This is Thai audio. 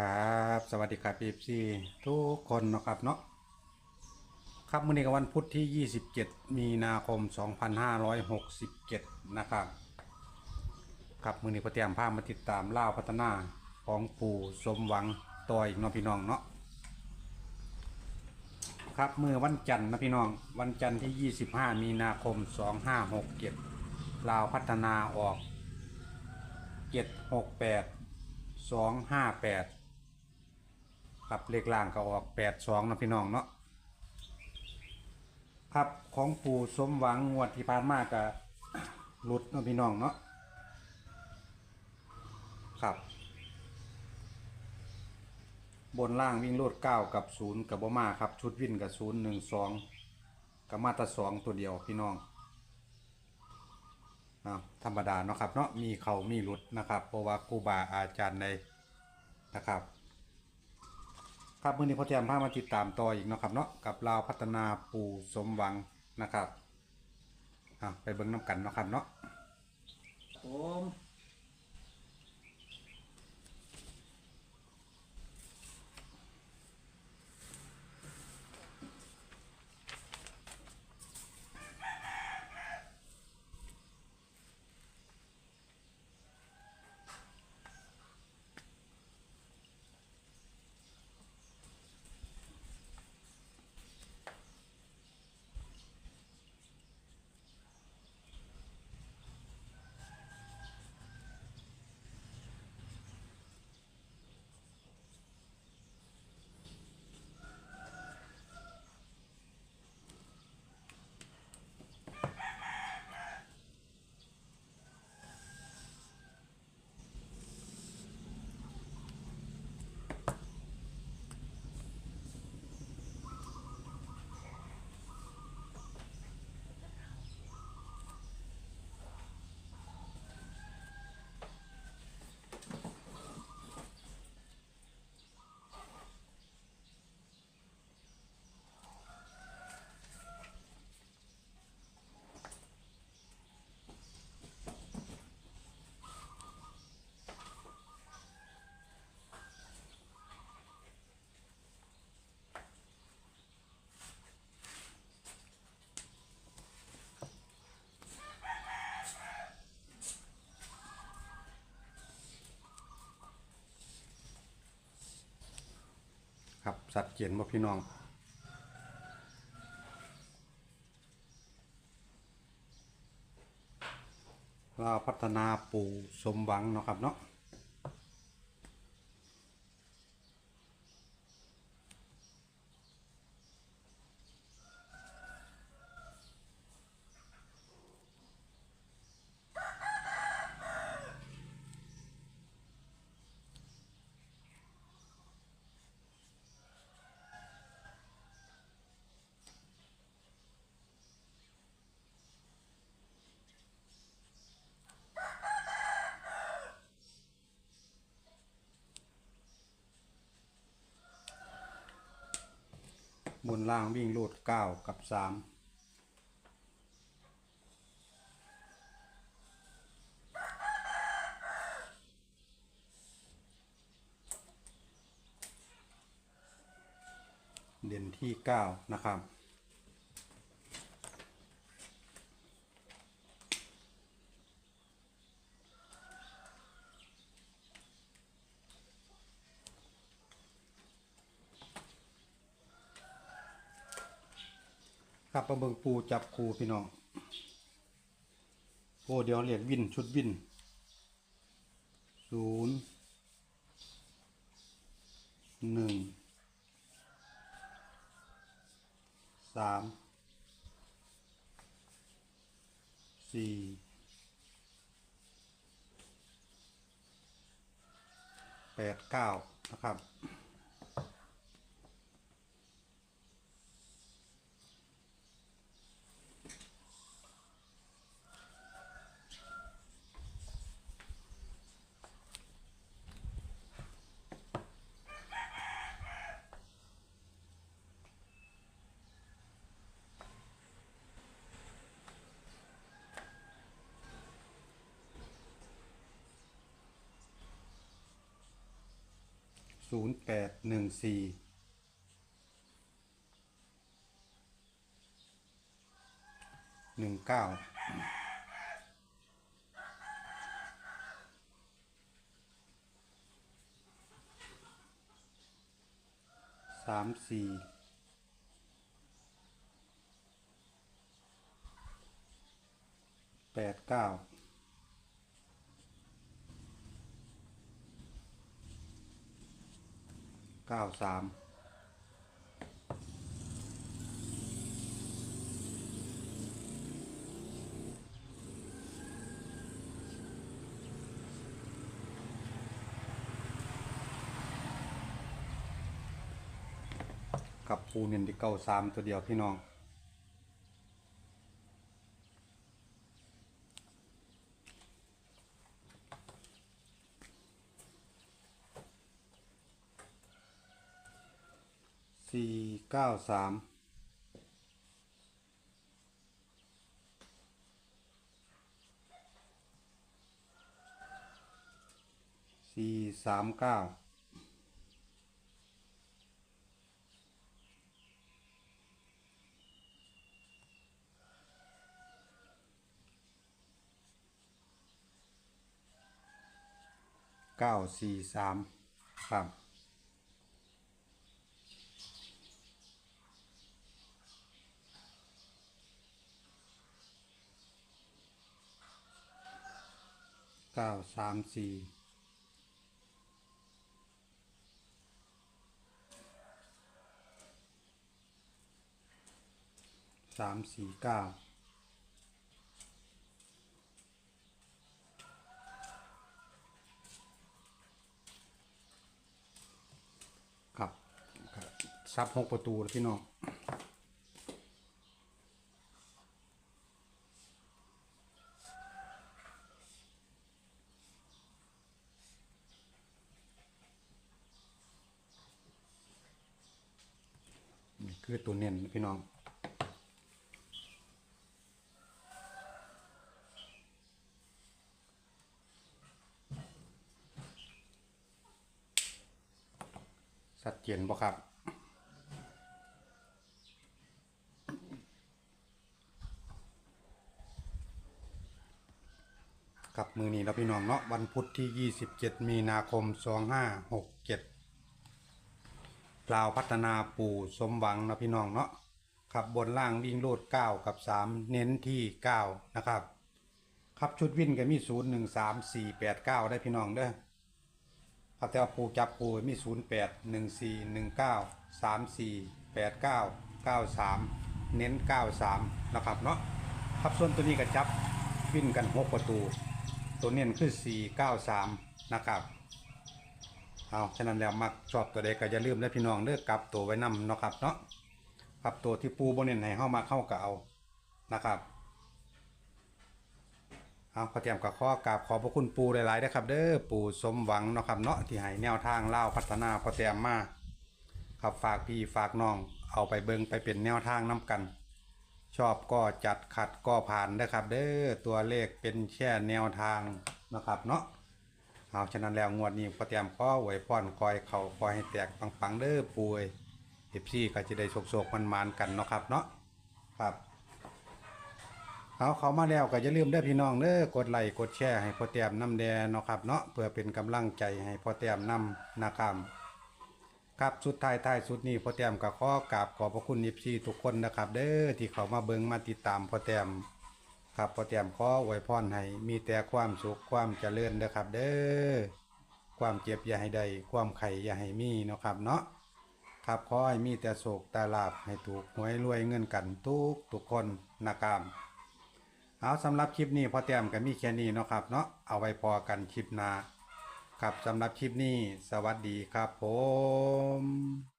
ครับ สวัสดีครับพีซีทุกคนนะครับเนาะครับมื้อนี้ก็วันพุธที่ 27 มีนาคม 2567 นะครับครับมื้อนี้พอเตรียมภาพมาติดตามล่าวพัฒนาของปู่สมหวังต่ออีกเนพี่น้องเนาะครับมือวันจันทร์นะพี่น้องวันจันทร์ที่ 25 มีนาคม 2567ลาวพัฒนาออก 768สองห้าแปด ครับเลขล่างก็ออกแปดสองนะพี่น้องเนาะครับของปู่สมหวังงวดที่ผ่านมากับหลุดนาะพี่น้องเนาะครับ บนล่างวิ่งโลดเก้ากับศูนย์กับบ่มาครับ ชุดวิ่นกับศูนย์หนึ่งสองกับมาตราสองตัวเดียวพี่น้องอ่าธรรมดาเนาะครับเนาะมีเขามีหลุดนะครับ เพราะว่าครูบาอาจารย์ในนะครับ ครับมื่อนี้พ่อแจมพามาติดตามต่ออีกเนาะครับเนาะกับลาวพัฒนาปู่สมหวังนะครับอะไปเบิ้งน้ำกันเนาะครับเนาะ ผม สัตว์เขียนบ่พี่น้องลาวพัฒนาปู่สมหวังเนาะครับเนาะ บนล่างวิ่งโลดเก้ากับสามเด่นที่เก้านะครับ ครับมาเบิงปูจับครูพี่น้องโอ้เดี๋ยวเรียกวินชุดวินศูนย์หนึ่งสามสี่แปดเก้านะครับ ศูนย์แปดหนึ่งสี่หนึ่งเก้าสามสี่แปดเก้า เก้าสามกับปูเนียนที่เก้าสามตัวเดียวพี่น้อง สี่เก้าสามสี่สามเก้าเก้าสี่สามครับ เก้าสามสี่สามสี่เก้าครับครับซับหกประตูแล้วพี่น้อง นี่ คือตัวเน้นพี่น้องสัดเจนบ่ครับกับมือนี้แล้วพี่น้องเนาะวันพุธที่ 27 มีนาคม 2567 ลาวพัฒนาปู่สมหวังนะพี่น้องเนาะขับบนล่างวิ่งโลด9กับ 3 เน้นที่ 9 นะครับ ครับชุดวิ่นก็มี 0 1 3 4 8 9 ได้พี่น้องเด้อครับแต่ว่าปูจับปูมี 0 8 1 4 1 9 3 4 8 9 9 3 เน้น 9 3 นะครับเนาะครับส่วนตัวนี้ก็จับวิ่นกัน 6 ประตู ตัวเน้นคือ 4 9 3 นะครับ เอาฉะนั้นแล้วมักชอบตัวใดก็อย่าลืมนะพี่น้องเลือกกลับตัวไว้นำเนาะครับเนาะกลับตัวที่ปูบนเน้นให้เข้ามาเข้ากับเอานะครับเอาขอเตรียมกับข้อกราบขอพระคุณปูหลายๆนะครับ เด้อปูสมหวังเนาะครับเนาะที่ให้แนวทางเล่าพัฒนาพอเตรียมมาครับฝากพี่ฝากน้องเอาไปเบิงไปเป็นแนวทางน้กัน ชอบก็จัดขัดก็ผ่านนะครับ เด้อตัวเลขเป็นแค่แนวทางนะครับเนาะ เอาฉะนั้นแล้วงวดนี้พอเตรียมข้อไว้ป้อนคอยเขาคอยให้แตกปังๆเด้อป่วยเอฟซีก็จะได้โศกๆมันๆกันเนาะครับเนาะครับเอาเขามาแล้วก็อย่าลืมเด้พี่น้องเด้อกดไลค์กดแชร์ให้พอเตรียมน้ำแดงเนาะครับเนาะเพื่อเป็นกำลังใจให้พอเตรียมน้ำนะครับครับสุดท้ายท้ายสุดนี้พอเตรียมก็ขอกราบขอบพระคุณเอฟซีทุกคนนะครับ เด้อที่เขามาเบิงมาติดตามพอเตรียม ครับพอเตรียมขอไว้พรให้มีแต่ความสุขความเจริญเด้อครับ เด้อความเจ็บอย่าให้ได้ความไข่อย่าให้มีเนาะครับเนาะครับขอให้มีแต่โศกแต่ลาบให้ถูกหวยรวยเงินกันทุกทุกคนนะครับเอาสำหรับคลิปนี้พอเตรียมก็มีแค่นี้เนาะครับเนาะเอาไว้พอกันคลิปหน้าครับสำหรับคลิปนี้ สวัสดีครับผม